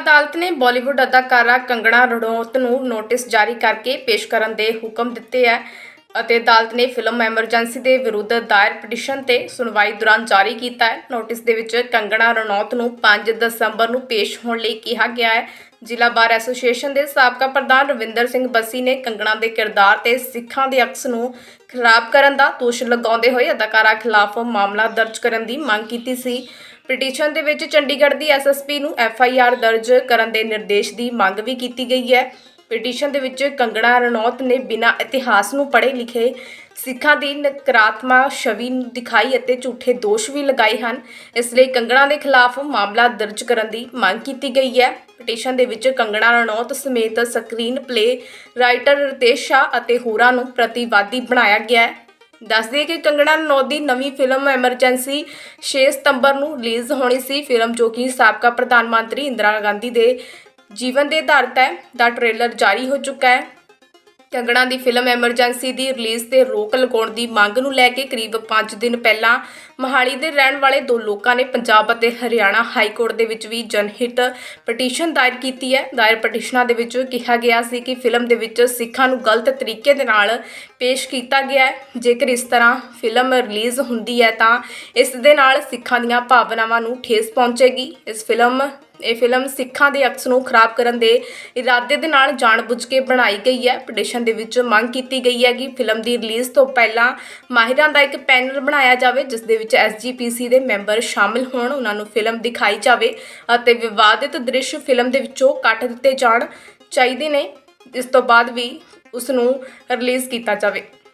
ਅਦਾਲਤ ਨੇ ਬਾਲੀਵੁੱਡ ਅਦਾਕਾਰਾ ਕੰਗਣਾ ਰਣੌਤ ਨੂੰ ਨੋਟਿਸ ਜਾਰੀ ਕਰਕੇ ਪੇਸ਼ ਕਰਨ ਦੇ ਹੁਕਮ ਦਿੱਤੇ ਹੈ ਅਤੇ ਅਦਾਲਤ ਨੇ ਫਿਲਮ ਐਮਰਜੈਂਸੀ ਦੇ ਵਿਰੁੱਧ ਦਾਇਰ ਪਟੀਸ਼ਨ ਤੇ ਸੁਣਵਾਈ ਦੌਰਾਨ ਜਾਰੀ ਕੀਤਾ ਹੈ ਨੋਟਿਸ ਦੇ ਵਿੱਚ ਕੰਗਣਾ ਰਣੌਤ ਨੂੰ 5 ਦਸੰਬਰ ਨੂੰ ਪੇਸ਼ ਹੋਣ ਲਈ ਕਿਹਾ ਗਿਆ ਹੈ ਜ਼ਿਲ੍ਹਾ ਬਾਰ ਐਸੋਸੀਏਸ਼ਨ ਦੇ ਸਾਬਕਾ ਪ੍ਰਧਾਨ ਰਵਿੰਦਰ ਸਿੰਘ ਬੱਸੀ ਨੇ ਕੰਗਣਾ ਦੇ ਕਿਰਦਾਰ ਤੇ ਸਿੱਖਾਂ ਦੇ ਅਕਸ ਨੂੰ ਖਰਾਬ ਕਰਨ ਦਾ ਦੋਸ਼ ਲਗਾਉਂਦੇ ਹੋਏ ਅਦਾਕਾਰਾ ਖਿਲਾਫ ਮਾਮਲਾ ਦਰਜ ਕਰਨ ਦੀ ਮੰਗ ਕੀਤੀ ਸੀ। ਪਟੀਸ਼ਨ ਦੇ ਵਿੱਚ ਚੰਡੀਗੜ੍ਹ ਦੀ ਐਸਐਸਪੀ ਨੂੰ ਐਫ ਆਈ ਆਰ ਦਰਜ ਕਰਨ ਦੇ ਨਿਰਦੇਸ਼ ਦੀ ਮੰਗ ਵੀ ਕੀਤੀ ਗਈ ਹੈ। ਪਟੀਸ਼ਨ ਦੇ ਵਿੱਚ ਕੰਗਣਾ ਰਣੌਤ ਨੇ ਬਿਨਾਂ ਇਤਿਹਾਸ ਨੂੰ ਪੜ੍ਹੇ ਲਿਖੇ ਸਿੱਖਾਂ ਦੀ ਨਕਾਰਾਤਮਕ ਛਵੀ ਨੂੰ ਦਿਖਾਈ ਅਤੇ ਝੂਠੇ ਦੋਸ਼ ਵੀ ਲਗਾਏ ਹਨ। ਇਸ ਲਈ ਕੰਗਣਾ ਦੇ ਖਿਲਾਫ ਮਾਮਲਾ ਦਰਜ ਕਰਨ ਦੀ ਮੰਗ ਕੀਤੀ ਗਈ ਹੈ। ਪਟੀਸ਼ਨ ਦੇ ਵਿੱਚ ਕੰਗਣਾ ਰਣੌਤ ਸਮੇਤ screenplay writer Ritesh Shah ਅਤੇ ਹੋਰਾਂ ਨੂੰ ਪ੍ਰਤੀਵਾਦੀ ਬਣਾਇਆ ਗਿਆ ਹੈ। ਦੱਸ ਦਈਏ ਕਿ ਕੰਗਣਾ ਰਣੌਤ ਦੀ ਨਵੀਂ ਫਿਲਮ ਐਮਰਜੈਂਸੀ 6 ਸਤੰਬਰ ਨੂੰ ਰਿਲੀਜ਼ ਹੋਣੀ ਸੀ। ਫਿਲਮ ਜੋ ਕਿ ਸਾਬਕਾ ਪ੍ਰਧਾਨ ਮੰਤਰੀ ਇੰਦਰਾ ਗਾਂਧੀ ਦੇ ਜੀਵਨ ਦੇ ਆਧਾਰਿਤ ਹੈ ਦਾ ਟ੍ਰੇਲਰ ਜਾਰੀ ਹੋ ਚੁੱਕਾ ਹੈ। ਕੰਗਣਾ ਦੀ ਫਿਲਮ ਐਮਰਜੈਂਸੀ ਦੀ ਰਿਲੀਜ਼ ਤੇ ਰੋਕ ਲਗਾਉਣ ਦੀ ਮੰਗ ਨੂੰ ਲੈ ਕੇ ਕਰੀਬ 5 ਦਿਨ ਪਹਿਲਾਂ ਮਹਾਲੀ ਦੇ ਰਹਿਣ ਵਾਲੇ ਦੋ ਲੋਕਾਂ ਨੇ ਪੰਜਾਬ ਅਤੇ ਹਰਿਆਣਾ ਹਾਈ ਕੋਰਟ ਦੇ ਵਿੱਚ ਵੀ ਜਨਹਿਤ ਪਟੀਸ਼ਨ ਦਾਇਰ ਕੀਤੀ ਹੈ। ਦਾਇਰ ਪਟੀਸ਼ਨਾਂ ਦੇ ਵਿੱਚ ਕਿਹਾ ਗਿਆ ਸੀ ਕਿ ਫਿਲਮ ਦੇ ਵਿੱਚ ਸਿੱਖਾਂ ਨੂੰ ਗਲਤ ਤਰੀਕੇ ਦੇ ਨਾਲ ਪੇਸ਼ ਕੀਤਾ ਗਿਆ ਹੈ। ਜੇਕਰ ਇਸ ਤਰ੍ਹਾਂ ਫਿਲਮ ਰਿਲੀਜ਼ ਹੁੰਦੀ ਹੈ ਤਾਂ ਇਸ ਦੇ ਨਾਲ ਸਿੱਖਾਂ ਦੀਆਂ ਭਾਵਨਾਵਾਂ ਨੂੰ ਠੇਸ ਪਹੁੰਚੇਗੀ। ਇਸ ਫਿਲਮ ਇਹ ਫਿਲਮ ਸਿੱਖਾਂ ਦੇ ਅਕਸ ਨੂੰ ਖਰਾਬ ਕਰਨ ਦੇ ਇਰਾਦੇ ਦੇ ਨਾਲ ਜਾਣਬੁੱਝ ਕੇ ਬਣਾਈ ਗਈ ਹੈ। ਪਟੀਸ਼ਨ ਦੇ ਵਿੱਚ ਮੰਗ ਕੀਤੀ ਗਈ ਹੈ ਕਿ ਫਿਲਮ ਦੀ ਰਿਲੀਜ਼ ਤੋਂ ਪਹਿਲਾਂ ਮਾਹਿਰਾਂ ਦਾ ਇੱਕ ਪੈਨਲ ਬਣਾਇਆ ਜਾਵੇ, ਜਿਸ ਦੇ ਵਿੱਚ ਐਸਜੀਪੀਸੀ ਦੇ ਮੈਂਬਰ ਸ਼ਾਮਿਲ ਹੋਣ, ਉਹਨਾਂ ਨੂੰ ਫਿਲਮ ਦਿਖਾਈ ਜਾਵੇ ਅਤੇ ਵਿਵਾਦਿਤ ਦ੍ਰਿਸ਼ ਫਿਲਮ ਦੇ ਵਿੱਚੋਂ ਕੱਟ ਦਿੱਤੇ ਜਾਣ ਚਾਹੀਦੇ ਨੇ। ਇਸ ਤੋਂ ਬਾਅਦ ਵੀ ਉਸ ਨੂੰ ਰਿਲੀਜ਼ ਕੀਤਾ ਜਾਵੇ।